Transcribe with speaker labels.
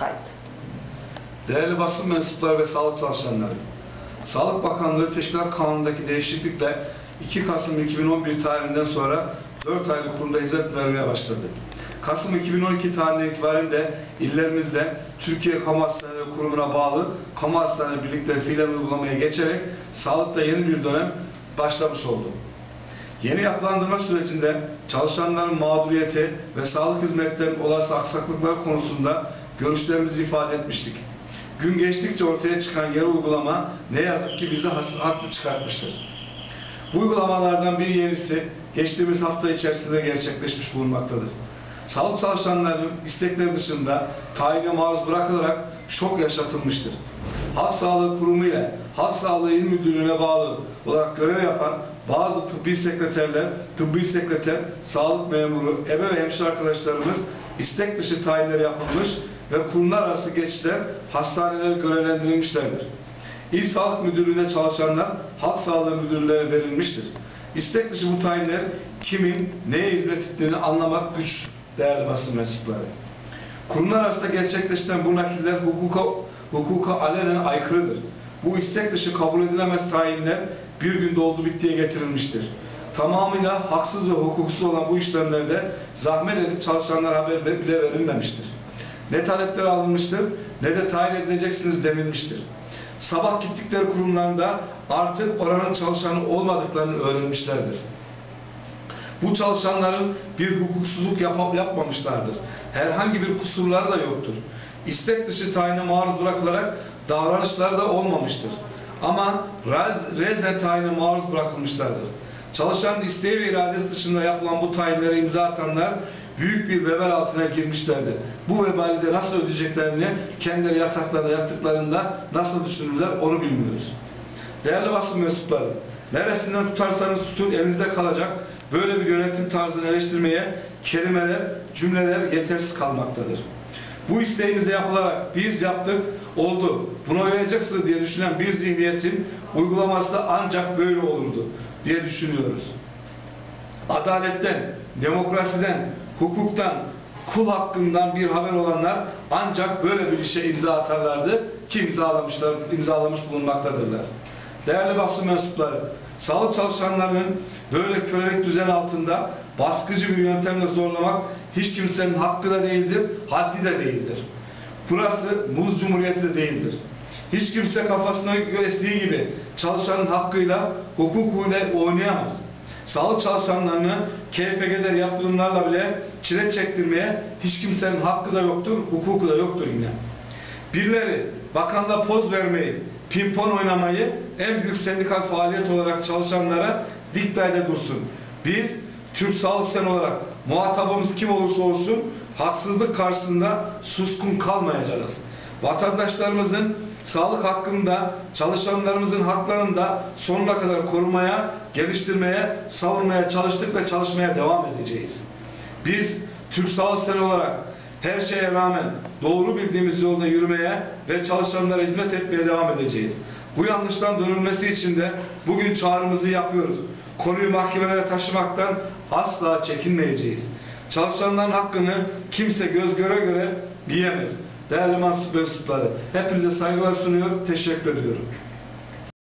Speaker 1: kayıt.
Speaker 2: Değerli basın mensupları ve sağlık çalışanları, Sağlık Bakanlığı Teşkilat Kanunu'ndaki değişiklikle 2 Kasım 2011 tarihinden sonra 4 aylık kurumda hizmet vermeye başladı. Kasım 2012 tarihine itibaren de illerimizde Türkiye Kamu Hastaneleri Kurumu'na bağlı kamu hastane birlikleri fiilen uygulamaya geçerek sağlıkta yeni bir dönem başlamış oldu. Yeni yapılandırma sürecinde çalışanların mağduriyeti ve sağlık hizmetlerinin olası aksaklıklar konusunda görüşlerimizi ifade etmiştik. Gün geçtikçe ortaya çıkan yer uygulama ne yazık ki bizi haklı çıkartmıştır. Bu uygulamalardan bir yenisi geçtiğimiz hafta içerisinde gerçekleşmiş bulunmaktadır. Sağlık çalışanlarının istekleri dışında tayine maruz bırakılarak şok yaşatılmıştır. Halk Sağlığı Kurumu ile Halk Sağlığı İl Müdürlüğü'ne bağlı olarak görev yapan bazı tıbbi sekreterler, tıbbi sekreter, sağlık memuru, ebe ve hemşire arkadaşlarımız istek dışı tayinleri yapılmış ve kurumlar arası geçişler hastanelere görevlendirilmişlerdir. İl Sağlık Müdürlüğü'nde çalışanlar Halk Sağlığı Müdürlüğü'ne verilmiştir. İstek dışı bu tayinler kimin neye hizmet ettiğini anlamak güç değerli basın mensupları. Kurumlar arasında gerçekleşen bu nakiller hukuka, hukuka alenen aykırıdır. Bu istek dışı kabul edilemez tayinler bir günde oldu bittiye getirilmiştir. Tamamıyla haksız ve hukuksuz olan bu işlemlerde zahmet edip çalışanlara haber bile verilmemiştir. Ne talepler alınmıştır ne de tayin edileceksiniz denilmiştir. Sabah gittikleri kurumlarında artık oranın çalışanı olmadıklarını öğrenmişlerdir. Bu çalışanların bir hukuksuzluk yap yapmamışlardır. Herhangi bir kusurları da yoktur. İstek dışı tayine maruz bırakılarak davranışları da olmamıştır. Ama rez, rezne tayine maruz bırakılmışlardır. Çalışanın isteği ve iradesi dışında yapılan bu tayinlere imza atanlar büyük bir vebal altına girmişlerdir. Bu vebali de nasıl ödeyeceklerini kendileri yataklarında yattıklarında nasıl düşünürler onu bilmiyoruz. Değerli basın mensupları, neresinden tutarsanız tutun elinizde kalacak böyle bir yönetim tarzını eleştirmeye kelimeler, cümleler yetersiz kalmaktadır. Bu isteğimize yapılarak biz yaptık, oldu, buna uyaracaksınız diye düşünen bir zihniyetin uygulaması da ancak böyle olurdu diye düşünüyoruz. Adaletten, demokrasiden, hukuktan, kul hakkından bir haber olanlar ancak böyle bir işe imza atarlardı ki imzalamışlar, imzalamış bulunmaktadırlar. Değerli basın mensupları, sağlık çalışanlarının böyle kölelik düzen altında baskıcı bir yöntemle zorlamak hiç kimsenin hakkı da değildir, haddi de değildir. Burası muz cumhuriyeti de değildir. Hiç kimse kafasına estiği gibi çalışanın hakkıyla, hukukuyla oynayamaz. Sağlık çalışanlarını KPG'ler yaptırımlarla bile çile çektirmeye hiç kimsenin hakkı da yoktur, hukuku da yoktur yine. Birileri bakanla poz vermeyi, pimpon oynamayı en büyük sendikal faaliyet olarak çalışanlara diktayda dursun. Biz Türk Sağlık Sen olarak muhatabımız kim olursa olsun haksızlık karşısında suskun kalmayacağız. Vatandaşlarımızın sağlık hakkında, çalışanlarımızın haklarını da sonuna kadar korumaya, geliştirmeye, savunmaya çalıştık ve çalışmaya devam edeceğiz. Biz Türk Sağlık Sen olarak her şeye rağmen doğru bildiğimiz yolda yürümeye ve çalışanlara hizmet etmeye devam edeceğiz. Bu yanlıştan dönülmesi için de bugün çağrımızı yapıyoruz. Konuyu mahkemelere taşımaktan asla çekinmeyeceğiz. Çalışanların hakkını kimse göz göre göre yiyemez. Değerli mensupları, hepinize saygılar sunuyor, teşekkür ediyorum.